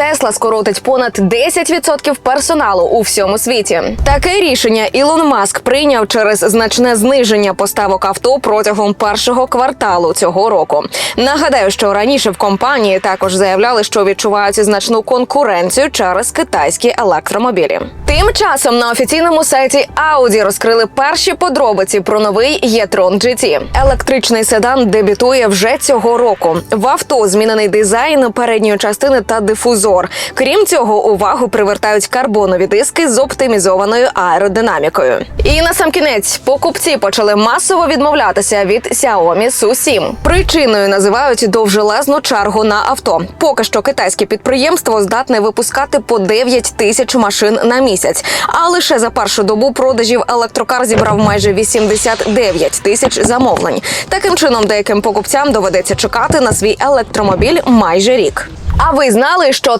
Тесла скоротить понад 10% персоналу у всьому світі. Таке рішення Ілон Маск прийняв через значне зниження поставок авто протягом першого кварталу цього року. Нагадаю, що раніше в компанії також заявляли, що відчувають значну конкуренцію через китайські електромобілі. Тим часом на офіційному сайті Audi розкрили перші подробиці про новий e-tron GT. Електричний седан дебютує вже цього року. В авто змінений дизайн передньої частини та дифузор. Крім цього, увагу привертають карбонові диски з оптимізованою аеродинамікою. І на сам кінець покупці почали масово відмовлятися від Xiaomi Su7. Причиною називають довжелезну чергу на авто. Поки що китайське підприємство здатне випускати по 9 тисяч машин на місяць. А лише за першу добу продажів електрокар зібрав майже 89 тисяч замовлень. Таким чином, деяким покупцям доведеться чекати на свій електромобіль майже рік. А ви знали, що